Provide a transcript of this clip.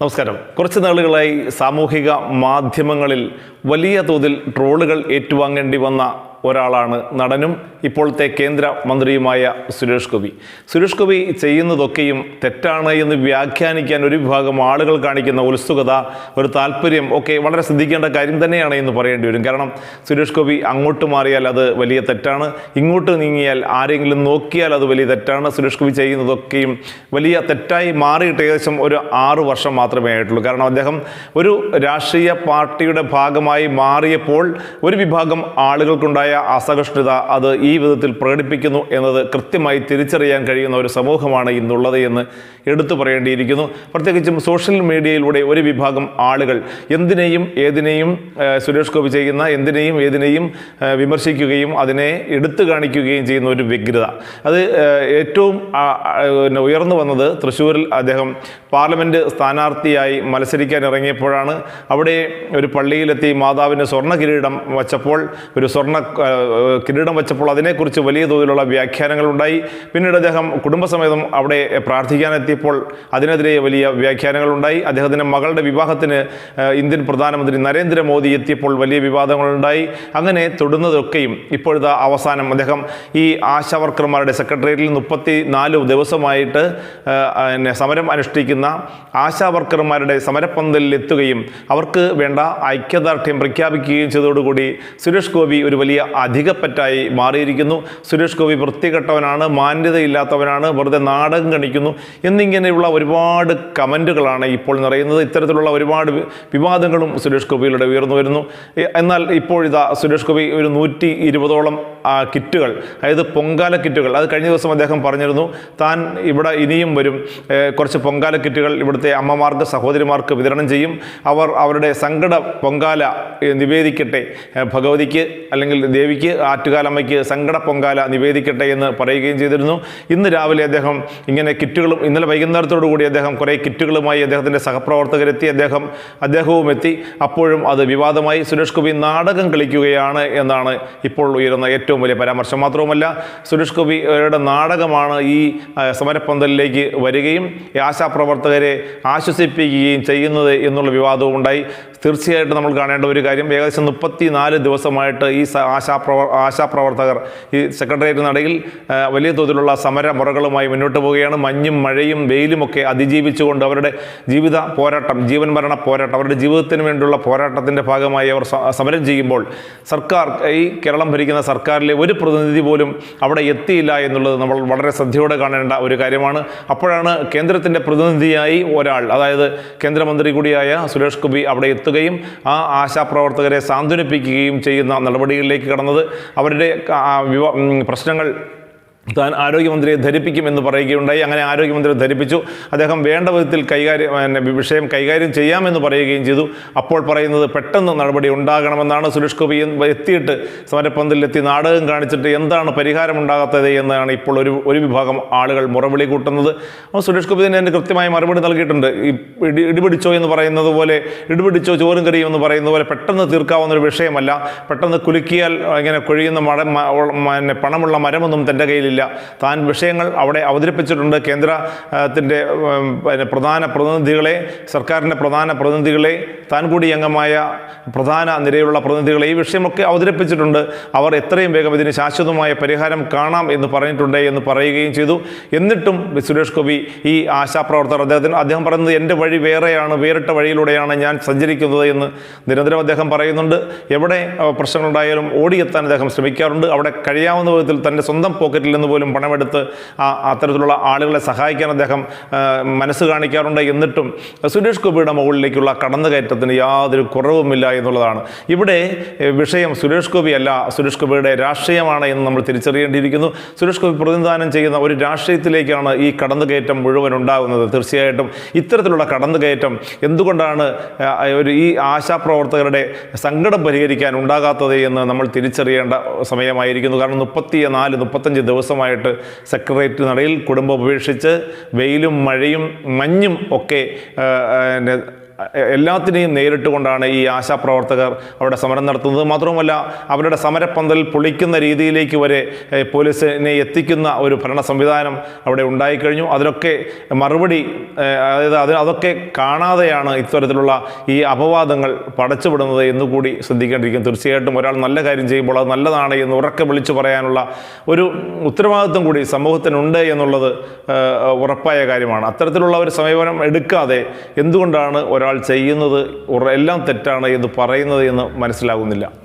നമസ്കാരം. കുറച്ച് നാളുകളായി സാമൂഹിക മാധ്യമങ്ങളിൽ വലിയ തോതിൽ ട്രോളുകൾ ഏറ്റുവാങ്ങേണ്ടി വന്ന ഒരാളാണ് നടനും ഇപ്പോഴത്തെ കേന്ദ്ര മന്ത്രിയുമായ സുരേഷ് ഗോപി. സുരേഷ് ഗോപി ചെയ്യുന്നതൊക്കെയും തെറ്റാണ് എന്ന് വ്യാഖ്യാനിക്കാൻ ഒരു വിഭാഗം ആളുകൾ കാണിക്കുന്ന ഉത്സുകത ഒരു താല്പര്യം ഒക്കെ വളരെ ശ്രദ്ധിക്കേണ്ട കാര്യം തന്നെയാണ് എന്ന് പറയേണ്ടി വരും. കാരണം സുരേഷ് ഗോപി അങ്ങോട്ട് മാറിയാൽ അത് വലിയ തെറ്റാണ്. ഇങ്ങോട്ട് നീങ്ങിയാൽ ആരെങ്കിലും നോക്കിയാൽ അത് വലിയ തെറ്റാണ്. സുരേഷ് ഗോപി ചെയ്യുന്നതൊക്കെയും വലിയ തെറ്റായി മാറിയിട്ട് ഏകദേശം ഒരു ആറ് വർഷം മാത്രമേ ആയിട്ടുള്ളൂ. കാരണം അദ്ദേഹം ഒരു രാഷ്ട്രീയ പാർട്ടിയുടെ ഭാഗമായി മാറിയപ്പോൾ ഒരു വിഭാഗം ആളുകൾക്കുണ്ടായ അസഹിഷ്ണുത അത് ഈ വിധത്തിൽ പ്രകടിപ്പിക്കുന്നു എന്നത് കൃത്യമായി തിരിച്ചറിയാൻ കഴിയുന്ന ഒരു സമൂഹമാണ് ഇന്നുള്ളത് എന്ന് എടുത്തു പറയേണ്ടിയിരിക്കുന്നു. പ്രത്യേകിച്ചും സോഷ്യൽ മീഡിയയിലൂടെ ഒരു വിഭാഗം ആളുകൾ എന്തിനേയും ഏതിനേയും സുരേഷ് ഗോപി ചെയ്യുന്ന എന്തിനേയും ഏതിനേയും വിമർശിക്കുകയും അതിനെ എടുത്തു കാണിക്കുകയും ചെയ്യുന്ന ഒരു വ്യഗ്രത. അത് ഏറ്റവും ഉയർന്നു വന്നത് തൃശ്ശൂരിൽ അദ്ദേഹം പാർലമെന്റ് സ്ഥാനാർത്ഥിയായി മത്സരിക്കാൻ ഇറങ്ങിയപ്പോഴാണ്. അവിടെ ഒരു പള്ളിയിലെത്തി മാതാവിന് സ്വർണ കിരീടം വച്ചപ്പോൾ ഒരു സ്വർണ കിരീടം വെച്ചപ്പോൾ അതിനെക്കുറിച്ച് വലിയ തോതിലുള്ള വ്യാഖ്യാനങ്ങളുണ്ടായി. പിന്നീട് അദ്ദേഹം കുടുംബസമേതം അവിടെ പ്രാർത്ഥിക്കാനെത്തിയപ്പോൾ അതിനെതിരെ വലിയ വ്യാഖ്യാനങ്ങളുണ്ടായി. അദ്ദേഹത്തിന്റെ മകളുടെ വിവാഹത്തിന് ഇന്ത്യൻ പ്രധാനമന്ത്രി നരേന്ദ്രമോദി എത്തിയപ്പോൾ വലിയ വിവാദങ്ങളുണ്ടായി. അങ്ങനെ തൊടുന്നതൊക്കെയും ഇപ്പോഴത്തെ അവസാനം അദ്ദേഹം ഈ ആശാവർക്കർമാരുടെ സെക്രട്ടേറിയറ്റിൽ മുപ്പത്തി നാല് ദിവസമായിട്ട് പിന്നെ സമരം അനുഷ്ഠിക്കുന്ന ആശാവർക്കർമാരുടെ സമരപ്പന്തലിൽ എത്തുകയും അവർക്ക് വേണ്ട ഐക്യദാർഢ്യം പ്രഖ്യാപിക്കുകയും ചെയ്തതോടുകൂടി സുരേഷ് ഗോപി ഒരു വലിയ അധികപ്പറ്റായി മാറിയിരിക്കുന്നു. സുരേഷ് ഗോപി വൃത്തികെട്ടവനാണ് മാന്യതയില്ലാത്തവനാണ് വെറുതെ നാടകം കണിക്കുന്നു എന്നിങ്ങനെയുള്ള ഒരുപാട് കമന്റുകളാണ് ഇപ്പോൾ നിറയുന്നത്. ഇത്തരത്തിലുള്ള ഒരുപാട് വിവാദങ്ങളും സുരേഷ് ഗോപിയിലൂടെ ഉയർന്നു വരുന്നു. എന്നാൽ ഇപ്പോഴിതാ സുരേഷ് ഗോപി ഒരു നൂറ്റി ഇരുപതോളം കിറ്റുകൾ അതായത് പൊങ്കാല കിറ്റുകൾ അത് കഴിഞ്ഞ ദിവസം അദ്ദേഹം പറഞ്ഞിരുന്നു താൻ ഇവിടെ ഇനിയും വരും. കുറച്ച് പൊങ്കാല കിറ്റുകൾ ഇവിടുത്തെ അമ്മമാർക്ക് സഹോദരിമാർക്ക് വിതരണം ചെയ്യും. അവർ അവരുടെ സങ്കട പൊങ്കാല നിവേദിക്കട്ടെ ഭഗവതിക്ക് അല്ലെങ്കിൽ ദേവിക്ക് ആറ്റുകാലമ്മയ്ക്ക് സങ്കട പൊങ്കാല നിവേദിക്കട്ടെ എന്ന് പറയുകയും ചെയ്തിരുന്നു. ഇന്ന് രാവിലെ അദ്ദേഹം ഇങ്ങനെ കിറ്റുകളും ഇന്നലെ വൈകുന്നേരത്തോടു കൂടി അദ്ദേഹം കുറേ കിറ്റുകളുമായി അദ്ദേഹത്തിന്റെ സഹപ്രവർത്തകരെത്തി അദ്ദേഹം അദ്ദേഹവും എത്തി. അപ്പോഴും അത് വിവാദമായി. സുരേഷ് ഗോപി നാടകം കളിക്കുകയാണ് എന്നാണ് ഇപ്പോൾ ഉയരുന്ന ഏറ്റവും വലിയ പരാമർശം. മാത്രവുമല്ല സുരേഷ് ഗോപിയുടെ നാടകമാണ് ഈ സമരപ്പന്തലിലേക്ക് വരികയും ആശാപ്രവർത്തകരെ ആശ്വസിപ്പിക്കുകയും ചെയ്യുന്നത് എന്നുള്ള വിവാദവും ഉണ്ടായി തീർച്ചയായിട്ടും നമ്മൾ കാണേണ്ട ഒരു കാര്യം ഏകദേശം മുപ്പത്തി നാല് ദിവസമായിട്ട് ഈ ആശാപ്രവ ആശാപ്രവർത്തകർ ഈ സെക്രട്ടേറിയറ്റ് നടയിൽ വലിയ തോതിലുള്ള സമരമുറകളുമായി മുന്നോട്ട് പോവുകയാണ്. മഞ്ഞും മഴയും വെയിലുമൊക്കെ അതിജീവിച്ചുകൊണ്ട് അവരുടെ ജീവിത പോരാട്ടം ജീവൻ മരണ പോരാട്ടം അവരുടെ ജീവിതത്തിന് വേണ്ടിയുള്ള പോരാട്ടത്തിന്റെ ഭാഗമായി അവർ സമരം ചെയ്യുമ്പോൾ സർക്കാർ ഈ കേരളം ഭരിക്കുന്ന സർക്കാരിലെ ഒരു പ്രതിനിധി പോലും അവിടെ എത്തിയില്ല എന്നുള്ളത് നമ്മൾ വളരെ ശ്രദ്ധയോടെ കാണേണ്ട ഒരു കാര്യമാണ്. അപ്പോഴാണ് കേന്ദ്രത്തിന്റെ പ്രതിനിധിയായി ഒരാൾ അതായത് കേന്ദ്രമന്ത്രി കൂടിയായ സുരേഷ് ഗോപി അവിടെ എത്തുകയും ആ ആശാപ്രവർത്തകരെ സാന്ത്വനിപ്പിക്കുകയും ചെയ്യുന്ന നടപടികളിലേക്ക് കടന്നത്. അവരുടെ പ്രശ്നങ്ങൾ താൻ ആരോഗ്യമന്ത്രിയെ ധരിപ്പിക്കുമെന്ന് പറയുകയുണ്ടായി. അങ്ങനെ ആരോഗ്യമന്ത്രി ധരിപ്പിച്ചു. അദ്ദേഹം വേണ്ട വിധത്തിൽ കൈകാര്യം വിഷയം കൈകാര്യം ചെയ്യാമെന്ന് പറയുകയും ചെയ്തു. അപ്പോൾ പറയുന്നത് പെട്ടെന്ന് നടപടി ഉണ്ടാകണമെന്നാണ് സുരേഷ് ഗോപി എത്തിയിട്ട് സമരപ്പന്തലിലെത്തി നാടകം കാണിച്ചിട്ട് എന്താണ് പരിഹാരം ഉണ്ടാകാത്തത് എന്നാണ് ഇപ്പോൾ ഒരു ഒരു വിഭാഗം ആളുകൾ മുറവിളി കൂട്ടുന്നത്. അപ്പോൾ സുരേഷ് ഗോപി തന്നെ കൃത്യമായ മറുപടി നൽകിയിട്ടുണ്ട്. ഈ ഇടി ഇടിപിടിച്ചോ എന്ന് പറയുന്നത് പോലെ ഇടിപിടിച്ചോ ചോറും കറിയും എന്ന് പറയുന്നത് പോലെ പെട്ടെന്ന് തീർക്കാവുന്ന ഒരു വിഷയമല്ല. പെട്ടെന്ന് കുലുക്കിയാൽ ഇങ്ങനെ കൊഴിയുന്ന മഴ പണമുള്ള മരമൊന്നും തന്റെ കയ്യിലില്ല. താൻ വിഷയങ്ങൾ അവിടെ അവതരിപ്പിച്ചിട്ടുണ്ട്. കേന്ദ്രത്തിന്റെ പ്രധാന പ്രതിനിധികളെ സർക്കാരിന്റെ പ്രധാന പ്രതിനിധികളെ താൻ കൂടി അംഗമായ പ്രധാന നിരയിലുള്ള പ്രതിനിധികളെ ഈ വിഷയമൊക്കെ അവതരിപ്പിച്ചിട്ടുണ്ട്. അവർ എത്രയും വേഗം ഇതിന് ശാശ്വതമായ പരിഹാരം കാണാം എന്ന് പറഞ്ഞിട്ടുണ്ട് എന്ന് പറയുകയും ചെയ്തു. എന്നിട്ടും സുരേഷ് ഗോപി ഈ ആശാപ്രവർത്തകർ അദ്ദേഹത്തിന് അദ്ദേഹം പറയുന്നത് എന്റെ വഴി വേറെയാണ് വേറിട്ട വഴിയിലൂടെയാണ് ഞാൻ സഞ്ചരിക്കുന്നത് എന്ന് നിരന്തരം അദ്ദേഹം പറയുന്നുണ്ട്. എവിടെ പ്രശ്നങ്ങളുണ്ടായാലും ഓടിയെത്താൻ അദ്ദേഹം ശ്രമിക്കാറുണ്ട്. അവിടെ കഴിയാവുന്ന വിധത്തിൽ തന്റെ സ്വന്തം പോക്കറ്റിൽ നിന്ന് പോലും പണമെടുത്ത് അത്തരത്തിലുള്ള ആളുകളെ സഹായിക്കാൻ അദ്ദേഹം മനസ്സ് കാണിക്കാറുണ്ട് എന്നിട്ടും സുരേഷ് ഗോപിയുടെ മുകളിലേക്കുള്ള കടന്നുകയറ്റത്തിന് യാതൊരു കുറവുമില്ല എന്നുള്ളതാണ്. ഇവിടെ വിഷയം സുരേഷ് ഗോപി അല്ല സുരേഷ് ഗോപിയുടെ രാഷ്ട്രീയമാണ് എന്ന് നമ്മൾ തിരിച്ചറിയേണ്ടിയിരിക്കുന്നു. സുരേഷ് ഗോപി പ്രതിനിധാനം ചെയ്യുന്ന ഒരു രാഷ്ട്രീയത്തിലേക്കാണ് ഈ കടന്നുകയറ്റം മുഴുവൻ ഉണ്ടാകുന്നത് തീർച്ചയായിട്ടും. ഇത്തരത്തിലുള്ള കടന്നുകയറ്റം എന്തുകൊണ്ടാണ് ഒരു ഈ ആശാപ്രവർത്തകരുടെ സങ്കടം പരിഹരിക്കാൻ ഉണ്ടാകാത്തത് എന്ന് നമ്മൾ തിരിച്ചറിയേണ്ട സമയമായിരിക്കുന്നു. കാരണം മുപ്പത്തി നാല് മുപ്പത്തഞ്ച് ദിവസമായിട്ട് സെക്രട്ടേറിയറ്റ് നടയിൽ കുടുംബം ഉപേക്ഷിച്ച് വെയിലും മഴയും മഞ്ഞും ഒക്കെ എല്ലാത്തിനെയും നേരിട്ട് കൊണ്ടാണ് ഈ ആശാപ്രവർത്തകർ അവിടെ സമരം നടത്തുന്നത്. മാത്രവുമല്ല അവരുടെ സമരപ്പന്തൽ പൊളിക്കുന്ന രീതിയിലേക്ക് വരെ പോലീസിനെ എത്തിക്കുന്ന ഒരു ഭരണ സംവിധാനം അവിടെ ഉണ്ടായിക്കഴിഞ്ഞു. അതിനൊക്കെ മറുപടി അതായത് അതിന് അതൊക്കെ കാണാതെയാണ് ഇത്തരത്തിലുള്ള ഈ അപവാദങ്ങൾ പടച്ചുവിടുന്നത് എന്നുകൂടി ശ്രദ്ധിക്കേണ്ടിയിരിക്കും. തീർച്ചയായിട്ടും ഒരാൾ നല്ല കാര്യം ചെയ്യുമ്പോൾ അത് നല്ലതാണ് എന്ന് ഉറക്കെ വിളിച്ചു പറയാനുള്ള ഒരു ഉത്തരവാദിത്വം കൂടി സമൂഹത്തിനുണ്ട് എന്നുള്ളത് ഉറപ്പായ കാര്യമാണ്. അത്തരത്തിലുള്ള ഒരു സമീപനം എടുക്കാതെ എന്തുകൊണ്ടാണ് ഒരാൾ ചെയ്യുന്നത് ഉറ- എല്ലാം തെറ്റാണ് എന്ന് പറയുന്നത് എന്ന് മനസ്സിലാകുന്നില്ല.